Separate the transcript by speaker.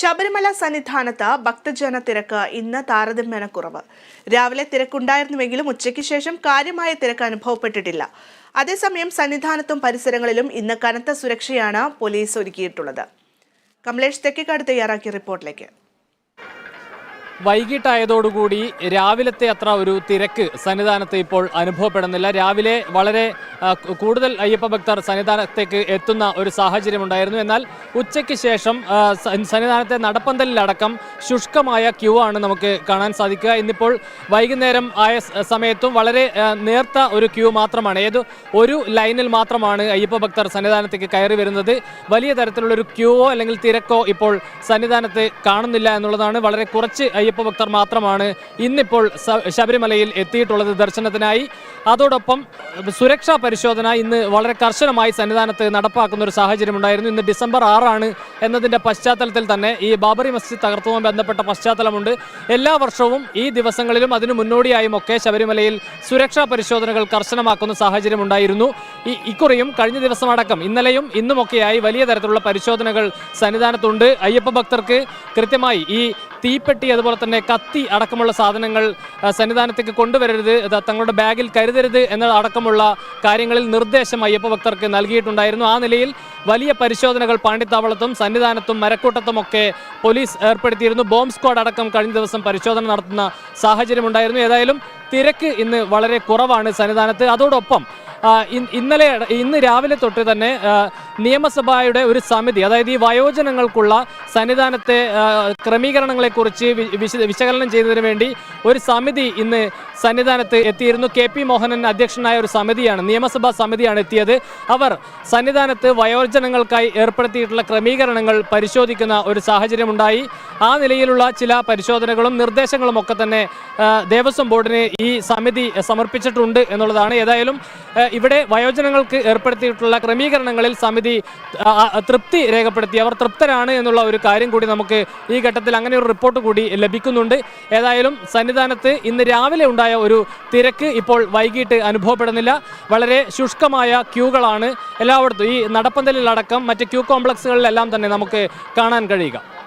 Speaker 1: ശബരിമല സന്നിധാനത്ത് ഭക്തജന തിരക്ക് ഇന്ന് താരതമ്യേന കുറവ്. രാവിലെ തിരക്കുണ്ടായിരുന്നുവെങ്കിലും ഉച്ചയ്ക്ക് ശേഷം കാര്യമായ തിരക്ക് അനുഭവപ്പെട്ടിട്ടില്ല. അതേസമയം സന്നിധാനത്തും പരിസരങ്ങളിലും ഇന്ന് കനത്ത സുരക്ഷയാണ് പോലീസ് ഒരുക്കിയിട്ടുള്ളത്. കമലേഷ് തെക്കിക്കാട് തയ്യാറാക്കിയ റിപ്പോർട്ടിലേക്ക്.
Speaker 2: വൈകിട്ടായതോടുകൂടി രാവിലത്തെ അത്ര ഒരു തിരക്ക് സന്നിധാനത്ത് ഇപ്പോൾ അനുഭവപ്പെടുന്നില്ല. രാവിലെ വളരെ കൂടുതൽ അയ്യപ്പ ഭക്തർ സന്നിധാനത്തേക്ക് എത്തുന്ന ഒരു സാഹചര്യം ഉണ്ടായിരുന്നു എന്നാൽ ഉച്ചയ്ക്ക് ശേഷം സന്നിധാനത്തെ നടപ്പന്തലിലടക്കം ശുഷ്കമായ ക്യൂ ആണ് നമുക്ക് കാണാൻ സാധിക്കുക. ഇന്നിപ്പോൾ വൈകുന്നേരം ആയ സമയത്തും വളരെ നേർത്ത ഒരു ക്യൂ മാത്രമാണ്. ഏത് ഒരു ലൈനിൽ മാത്രമാണ് അയ്യപ്പ ഭക്തർ സന്നിധാനത്തേക്ക് കയറി വരുന്നത്. വലിയ തരത്തിലുള്ളൊരു ക്യൂവോ അല്ലെങ്കിൽ തിരക്കോ ഇപ്പോൾ സന്നിധാനത്ത് കാണുന്നില്ല എന്നുള്ളതാണ്. വളരെ കുറച്ച് അയ്യപ്പ ഭക്തർ മാത്രമാണ് ഇന്നിപ്പോൾ ശബരിമലയിൽ എത്തിയിട്ടുള്ളത് ദർശനത്തിനായി. അതോടൊപ്പം സുരക്ഷാ പരിശോധന ഇന്ന് വളരെ കർശനമായി സന്നിധാനത്ത് നടപ്പാക്കുന്ന ഒരു സാഹചര്യം ഉണ്ടായിരുന്നു ഇന്ന് ഡിസംബർ ആറാണ് എന്നതിന്റെ പശ്ചാത്തലത്തിൽ തന്നെ ഈ ബാബറി മസ്ജിദ് തകർത്തുമായി ബന്ധപ്പെട്ട പശ്ചാത്തലമുണ്ട്. എല്ലാ വർഷവും ഈ ദിവസങ്ങളിലും അതിനു മുന്നോടിയായും ഒക്കെ ശബരിമലയിൽ സുരക്ഷാ പരിശോധനകൾ കർശനമാക്കുന്ന സാഹചര്യം ഉണ്ടായിരുന്നു ഈ ഇക്കുറിയും കഴിഞ്ഞ ദിവസം അടക്കം ഇന്നലെയും ഇന്നുമൊക്കെയായി വലിയ തരത്തിലുള്ള പരിശോധനകൾ സന്നിധാനത്തുണ്ട്. അയ്യപ്പ ഭക്തർക്ക് കൃത്യമായി ഈ തീപ്പെട്ടി അതുപോലെ തന്നെ കത്തി അടക്കമുള്ള സാധനങ്ങൾ സന്നിധാനത്തേക്ക് കൊണ്ടുവരരുത് തങ്ങളുടെ ബാഗിൽ കരുതരുത് എന്ന അടക്കമുള്ള കാര്യങ്ങളിൽ നിർദ്ദേശം അയ്യപ്പ ഭക്തർക്ക് നൽകിയിട്ടുണ്ടായിരുന്നു. ആ നിലയിൽ വലിയ പരിശോധനകൾ പാണ്ഡിത്താവളത്തും സന്നിധാനത്തും മരക്കൂട്ടത്തുമൊക്കെ പോലീസ് ഏർപ്പെടുത്തിയിരുന്നു. ബോംബ് സ്ക്വാഡ് അടക്കം കഴിഞ്ഞ ദിവസം പരിശോധന നടത്തുന്ന സാഹചര്യമുണ്ടായിരുന്നു. ഏതായാലും തിരക്ക് ഇന്ന് വളരെ കുറവാണ് സന്നിധാനത്ത്. അതോടൊപ്പം ഇന്നലെ ഇന്ന് രാവിലെ തൊട്ട് തന്നെ നിയമസഭയുടെ ഒരു സമിതി അതായത് ഈ വയോജനങ്ങൾക്കുള്ള സന്നിധാനത്തെ ക്രമീകരണങ്ങളെക്കുറിച്ച് വിശകലനം ചെയ്യുന്നതിന് വേണ്ടി ഒരു സമിതി ഇന്ന് സന്നിധാനത്ത് എത്തിയിരുന്നു. കെ പി മോഹനൻ അധ്യക്ഷനായ ഒരു സമിതിയാണ് നിയമസഭാ സമിതിയാണ് എത്തിയത്. അവർ സന്നിധാനത്ത് വയോജനങ്ങൾക്കായി ഏർപ്പെടുത്തിയിട്ടുള്ള ക്രമീകരണങ്ങൾ പരിശോധിക്കുന്ന ഒരു സാഹചര്യമുണ്ടായി. ആ നിലയിലുള്ള ചില പരിശോധനകളും നിർദ്ദേശങ്ങളും ഒക്കെ തന്നെ ദേവസ്വം ബോർഡിന് ഈ സമിതി സമർപ്പിച്ചിട്ടുണ്ട് എന്നുള്ളതാണ്. ഏതായാലും ഇവിടെ വയോജനങ്ങൾക്ക് ഏർപ്പെടുത്തിയിട്ടുള്ള ക്രമീകരണങ്ങളിൽ സമിതി തൃപ്തി രേഖപ്പെടുത്തി. അവർ തൃപ്തരാണ് എന്നുള്ള ഒരു കാര്യം കൂടി നമുക്ക് ഈ ഘട്ടത്തിൽ അങ്ങനെ ഒരു റിപ്പോർട്ട് കൂടി ലഭിക്കുന്നുണ്ട്. ഏതായാലും സന്നിധാനത്ത് ഇന്ന് രാവിലെ ഉണ്ടായ ഒരു തിരക്ക് ഇപ്പോൾ വൈകിട്ട് അനുഭവപ്പെടുന്നില്ല. വളരെ ശുഷ്കമായ ക്യൂകളാണ് എല്ലായിടത്തും. ഈ നടപ്പന്തലിലടക്കം മറ്റ് ക്യൂ കോംപ്ലക്സുകളിലെല്ലാം തന്നെ നമുക്ക് കാണാൻ കഴിയുക.